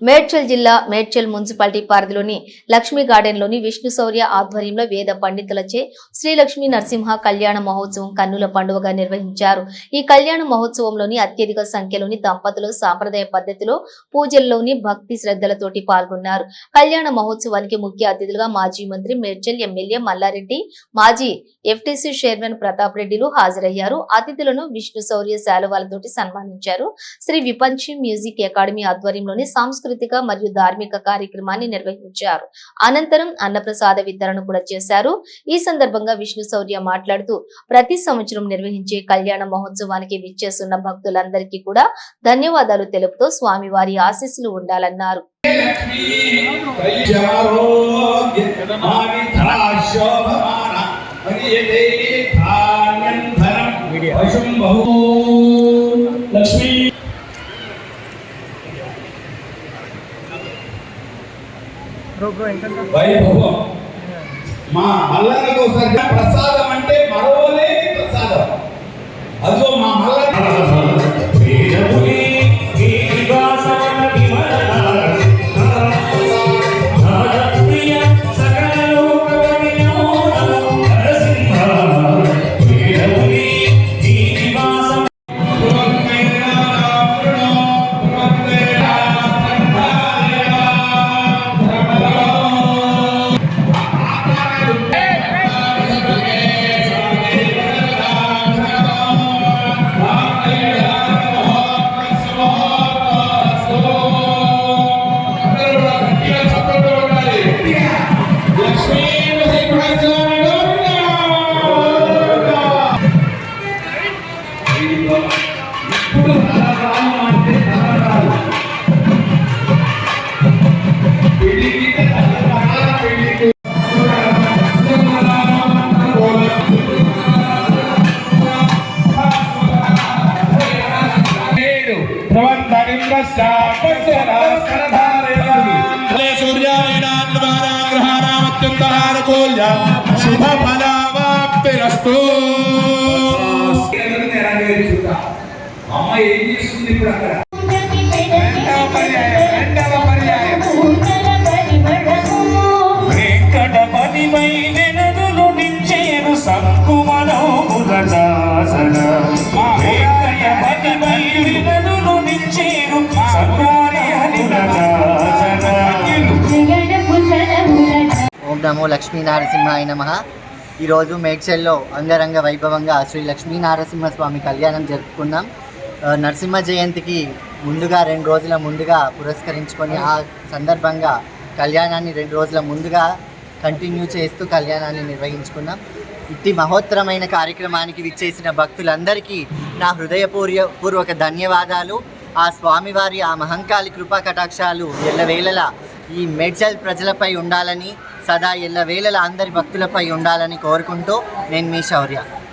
మేడ్చల్ జిల్లా మేడ్చల్ మున్సిపాలిటీ పరిధిలోని లక్ష్మీ గార్డెన్లోని విష్ణు శౌర్య ఆధ్వర్యంలో వేద పండితులచే శ్రీలక్ష్మి నరసింహ కళ్యాణ మహోత్సవం కన్నుల పండుగగా నిర్వహించారు. ఈ కళ్యాణ మహోత్సవంలోని అత్యధిక సంఖ్యలోని దంపతులు సాంప్రదాయ పద్ధతిలో పూజల్లోని భక్తి శ్రద్ధలతోటి పాల్గొన్నారు. కళ్యాణ మహోత్సవానికి ముఖ్య అతిథులుగా మాజీ మంత్రి మేడ్చల్ ఎమ్మెల్యే మల్లారెడ్డి మాజీ ఎఫ్టీసీ చైర్మన్ ప్రతాప్ రెడ్డిలు హాజరయ్యారు. అతిథులను విష్ణు శౌర్య శాలువాలతోటి సన్మానించారు. శ్రీ విపంచి మ్యూజిక్ అకాడమీ ఆధ్వర్యంలోని సాంస్కృతిక మరియు ధార్మిక కార్యక్రమాన్ని నిర్వహించారు. అనంతరం అన్నప్రసాద వితరణ కూడా చేశారు. ఈ సందర్భంగా విష్ణు శౌర్య మాట్లాడుతూ ప్రతి సంవత్సరం నిర్వహించే కళ్యాణ మహోత్సవానికి విచ్చేస్తున్న భక్తులందరికీ కూడా ధన్యవాదాలు తెలుపుతూ స్వామివారి ఆశీస్సులు ఉండాలన్నారు. లక్ష్మీ వైభవం మా అల్లరికి ఒకసారి ప్రసాదం అంటే శుభ ఫలావాప్తిరస్తు అమ్మ ఏం చేస్తుంది ఇప్పుడు అక్కడ వెంకటపతిపై వెనదులు నించేరు సంకుమలో ఓం నమో లక్ష్మీనారసింహాయ నమ. ఈరోజు మేడ్చల్లో అంగరంగ వైభవంగా శ్రీ లక్ష్మీనారసింహస్వామి కళ్యాణం జరుపుకున్నాం. నరసింహ జయంతికి ముందుగా రెండు రోజుల ముందుగా పురస్కరించుకొని ఆ సందర్భంగా కళ్యాణాన్ని రెండు రోజుల ముందుగా కంటిన్యూ చేస్తూ కళ్యాణాన్ని నిర్వహించుకున్నాం. ఇట్టి మహోత్తరమైన కార్యక్రమానికి విచ్చేసిన భక్తులందరికీ నా హృదయపూర్య పూర్వక ధన్యవాదాలు. ఆ స్వామివారి ఆ మహంకాళి కృపా కటాక్షాలు ఎల్లవేళలా ఈ మేడ్చల్ ప్రజలపై ఉండాలని సదా ఎల్లవేళలా అందరి భక్తులపై ఉండాలని కోరుకుంటూ నేను మీ శౌర్య.